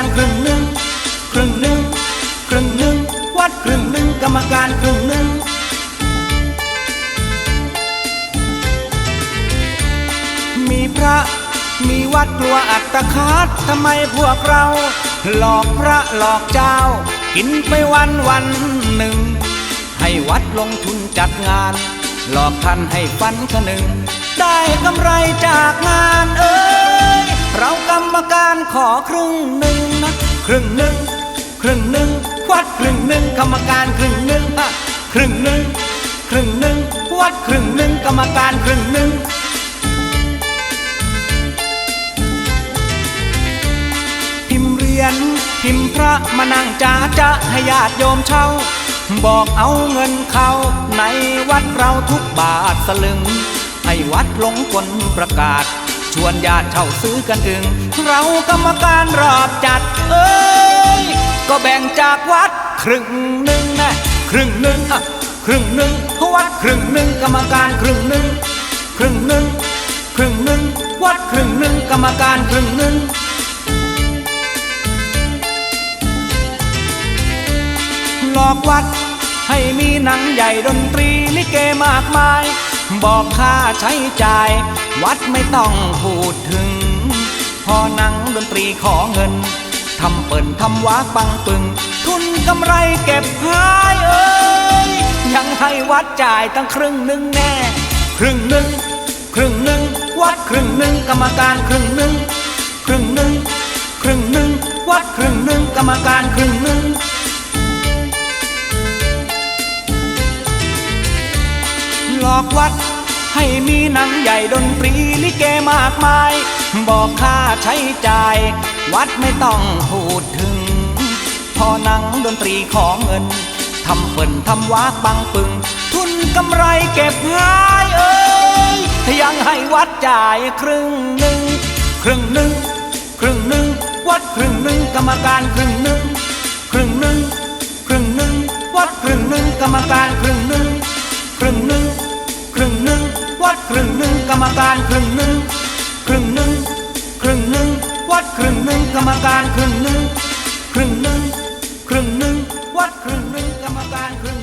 การครึ่งหนึ่งครึ่งหนึ่งครึ่งหนึ่งวัดครึ่งหนึ่งกรรมการครึ่งหนึ่งมีพระมีวัดกลัวอัตคาดทำไมพวกเรา หลอกพระหลอกเจ้า กินไปวันวันหนึ่ง ให้วัดลงทุนจัดงาน หลอกท่านให้ฟันขนึง ได้กำไรจากงานเอ้ย เรากรรมการขอครึ่งหนึ่ง รึ่งหนึ่งครึ่งหนึ่งวัดครึ่งหนึ่งกรรมการครึ่งหนึ่งฮะครึ่งหนึ่งครึ่งหนึ่งวัดครึ่งหนึ่งกรรมการครึ่งหนึ่งพิมเรียนพิมพระมานั่งจ้าจะให้ญาติโยมเช่า บอกเอาเงินเขาในวัดเราทุกบาทสลึง ให้วัดลงกลประกาศ ชวนญาติเช่าซื้อกันอึง เรากรรมการรอบจัด เอ้ย ก็แบ่งจากวัดครึ่งหนึ่งนะครึ่งหนึ่งอะครึ่งหนึ่งวัดครึ่งหนึ่งกรรมการครึ่งหนึ่งครึ่งหนึ่งครึ่งหนึ่งวัดครึ่งหนึ่งกรรมการครึ่งหนึ่งหลอกวัดให้มีหนังใหญ่ดนตรีลิเกมากมาย บอกค่าใช้จ่าย วัดไม่ต้องพูดถึง พอหนังดนตรีขอเงินทำเปิ่นทำวากปังปึง ทุนกำไรเก็บหายเอ้ยยังให้วัดจ่ายตั้งครึ่งหนึ่งแน่ ครึ่งหนึ่งครึ่งหนึ่งวัดครึ่งหนึ่งกรรมการครึ่งหนึ่งครึ่งหนึ่งครึ่งหนึ่งวัดครึ่งหนึ่งกรรมการครึ่งหนึ่ง หลอกวัด ให้มีหนังใหญ่ดนตรีลิเกมากมาย บอกค่าใช้จ่าย วัดไม่ต้องพูดถึง พอหนังดนตรีของเงินทำเปิ่นทำวากบังปึง ทุนกำไรเก็บหายเอ้ยยังให้วัดจ่ายครึ่งหนึ่งครึ่งหนึ่งครึ่งหนึ่งวัดครึ่งหนึ่งกรรมการครึ่งหนึ่งครึ่งหนึ่งครึ่งหนึ่งวัดครึ่งหนึ่งกรรมการครึ่งหนึ่งครึ่งหนึ่ง ครึ่งหนึ่งวัดครึ่งหนึ่งกรรมการครึ่งหนึ่งครึ่งหนึ่งครึ่งหนึ่งวัดครึ่งหนึ่งกรรมการครึ่งหนึ่งครึ่งหนึ่งครึ่งหนึ่งวัดครึ่งหนึ่งกรรมการครึ่ง